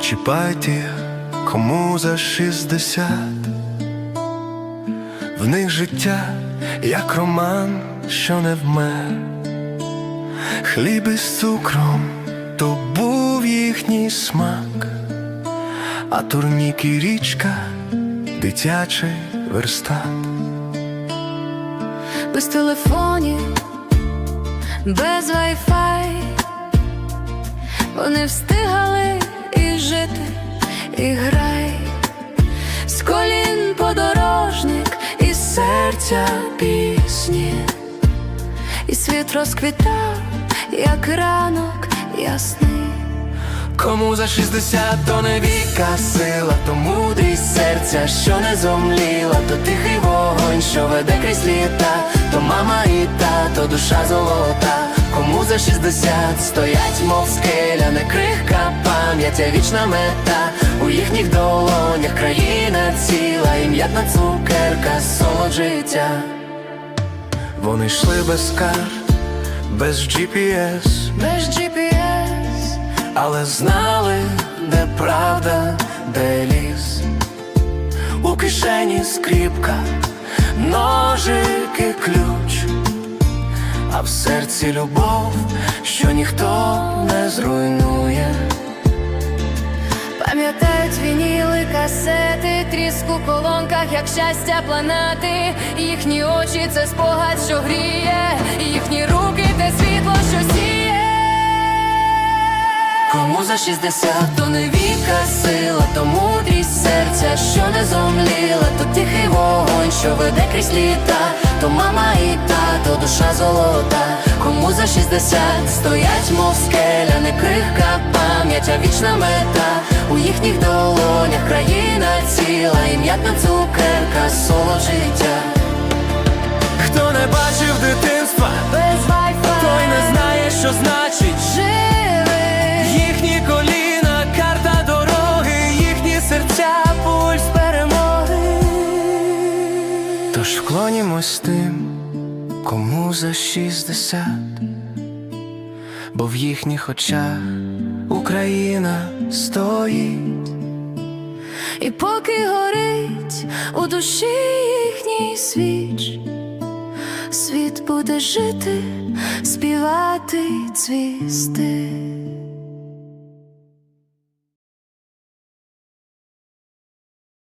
чіпай тих, кому за шістдесят. В них життя, як роман, що не вмер. Хліб із цукром то був їхній смак, а турнік і річка дитячий верстат. без телефонів, без вайфай, вони встигали жити, і грай, з колін подорожник, і серця пісні, і світ розквітав, як ранок ясний. Кому за 60, то не віка сила, то мудрість серця, що не зомліла, то тихий вогонь, що веде крізь літа, то мама і тато, душа золота. 60 стоять, мов скеля, не крихка пам'ять, а вічна мета. У їхніх долонях країна ціла, і м'ятна цукерка, солод життя. Вони йшли без карт, без GPS, Без GPS але знали, де правда, де ліс. У кишені скріпка, ножики, ключ, а в серці любов, що ніхто не зруйнує. Пам'ятають вініли, касети, тріск у колонках, як щастя планети. Їхні очі це спогад, що гріє, їхні руки те світло, що сіє. Кому за 60, То не віка сила, що не зомліла, то тихий вогонь, що веде крізь літа, то мама і тато, душа золота. Кому за 60 стоять, мов скеля, не крихка пам'ять, а вічна мета. У їхніх долонях країна ціла, ім'ятна м'ятна цукерка, соло життя. Тож вклонімось тим, кому за 60, бо в їхніх очах Україна стоїть. І поки горить у душі їхній свіч, світ буде жити, співати, цвісти.